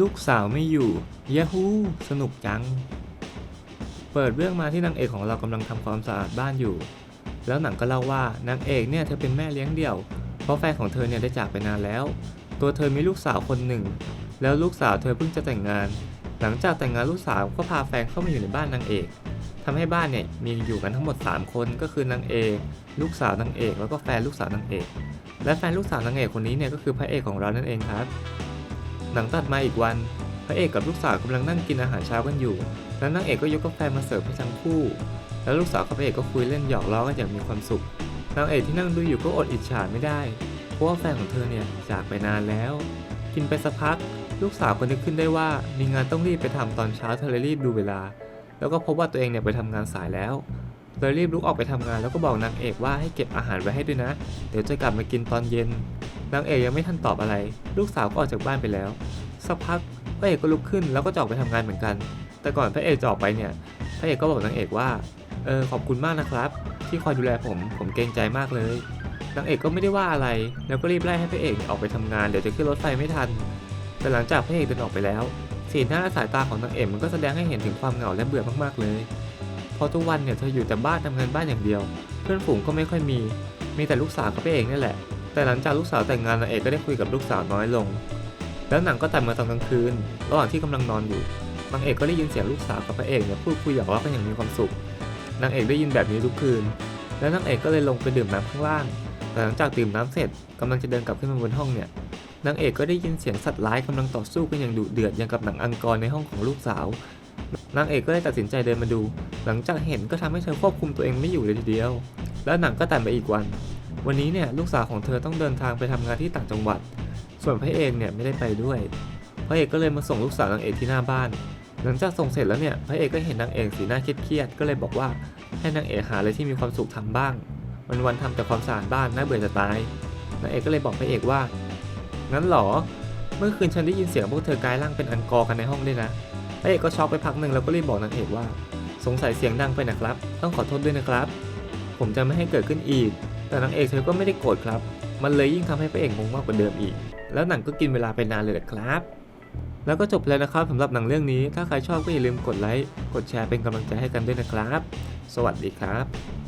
ลูกสาวไม่อยู่ยฮูสนุกจัง เปิดเรื่องมาที่นางเอกของเรากำลังทำความสะอาดบ้านอยู่ แล้วหนังก็เล่าว่านางเอกเนี่ยเธอเป็นแม่เลี้ยงเดี่ยว เพราะแฟนของเธอเนี่ยได้จากไปนานแล้ว ตัวเธอมีลูกสาวคนหนึ่ง แล้วลูกสาวเธอเพิ่งจะแต่งงาน หลังจากแต่งงานลูกสาวก็พาแฟนเข้ามาอยู่ในบ้านนางเอกทำให้บ้านเนี่ยมีอยู่กันทั้งหมด 3 คนก็คือนางเอกลูกสาวนางเอกแล้วก็แฟนลูกสาวนางเอก และแฟนลูกสาวนางเอกคนนี้เนี่ยก็คือพระเอกของเรานั่นเองครับ หนังตัดมาอีกวัน พระเอกกับลูกสาวกำลังนั่งกินอาหารเช้ากันอยู่ แล้วนางเอกก็ยกกาแฟมาเสิร์ฟให้ทั้งคู่ แล้วลูกสาวกับพระเอกก็คุยเล่นหยอกล้อกันอย่างมีความสุข นางเอกที่นั่งดูอยู่ก็อดอิจฉาไม่ได้ เพราะว่าแฟนของเธอเนี่ยจากไปนานแล้ว กินไปสักพัก ลูกสาวก็นึกขึ้นได้ว่ามีงานต้องรีบไปทำตอนเช้าเธอเลยรีบดูเวลา แล้วก็พบว่าตัวเองเนี่ยไปทำงานสายแล้วเลยรีบลุกออกไปทำงานแล้วก็บอกนางเอกว่าให้เก็บอาหารไว้ให้ด้วยนะ เดี๋ยวจะกลับมากินตอนเย็น นางเอกยังไม่ทันตอบอะไร ลูกสาวก็ออกจากบ้านไปแล้ว สักพักพระเอกก็ลุกขึ้นแล้วก็จะออกไปทำงานเหมือนกัน แต่ก่อนพระเอกจะออกไปเนี่ย พระเอกก็บอกนางเอกว่า เออขอบคุณมากนะครับ ที่คอยดูแลผม ผมเกรงใจมากเลย นางเอกก็ไม่ได้ว่าอะไร แล้วก็รีบไล่ให้พระเอกออกไปทำงานเดี๋ยวจะขึ้นรถไฟไม่ทัน แต่หลังจากพระเอกเดินออกไปแล้ว สีหน้าและสายตาของนางเอกมันก็แสดงให้เห็นถึงความเหงาและเบื่อมากๆเลยพราะทุกวันเนี่ยเธออยู่แต่บ้านทำงานบ้านอย่างเดียว เพื่อนฝูงก็ไม่ค่อยมี มีแต่ลูกสาวกับพระเอกนี่แหละ แต่หลังจากลูกสาวแต่งงานนางเอกก็ได้คุยกับลูกสาวน้อยลง แล้วหนังก็ตัดมาตอนกลางคืน ระหว่างที่กำลังนอนอยู่นางเอกก็ได้ยินเสียงลูกสาวกับพระเอกเนี่ยพูดคุยหยอกล้อกันอย่างมีความสุขนางเอกได้ยินแบบนี้ทุกคืน แล้วนางเอกก็เลยลงไปดื่มน้ำข้างล่างแต่หลังจากดื่มน้ำเสร็จกำลังจะเดินกลับขึ้นมาบนห้องเนี่ยนางเอกก็ได้ยินเสียงสัตว์ร้ายกำลังต่อสู้กันอย่างดุเดือดอย่างกับหนังอังกอร์ในห้องของลูกสาวนางเอกก็เลยตัดสินใจเดินมาดู หลังจากเห็นก็ทำให้เธอควบคุมตัวเองไม่อยู่เลยทีเดียว แล้วหนังก็ตัดไปอีกวัน วันนี้เนี่ยลูกสาวของเธอต้องเดินทางไปทำงานที่ต่างจังหวัด ส่วนพระเอกเนี่ยไม่ได้ไปด้วย พระเอกก็เลยมาส่งลูกสาวนางเอกที่หน้าบ้าน หลังจากส่งเสร็จแล้วเนี่ยพระเอกก็เห็นนางเอกสีหน้าเครียดๆก็เลยบอกว่าให้นางเอกหาอะไรที่มีความสุขทำบ้าง วันวันทำแต่ความสะอาดบ้านน่าเบื่อจะตายนางเอกก็เลยบอกพระเอกว่า งั้นหรอ เมื่อคืนฉันได้ยินเสียงพวกเธอกลายร่างเป็นอันกอร์กันในห้องด้วยนะ พระเอกก็ช็อกไปพักหนึ่งแล้วก็รีบบอกนางเอกว่า สงสัยเสียงดังไปนะครับ ต้องขอโทษด้วยนะครับ ผมจะไม่ให้เกิดขึ้นอีก แต่นางเอกเธอก็ไม่ได้โกรธครับ มันเลยยิ่งทำให้พระเอกงงมากกว่าเดิมอีก แล้วหนังก็กินเวลาไปนานเลยแหละครับ แล้วก็จบแล้วนะครับสำหรับหนังเรื่องนี้ ถ้าใครชอบก็อย่าลืมกดไลค์ กดแชร์เป็นกำลังใจให้กันด้วยนะครับ สวัสดีครับ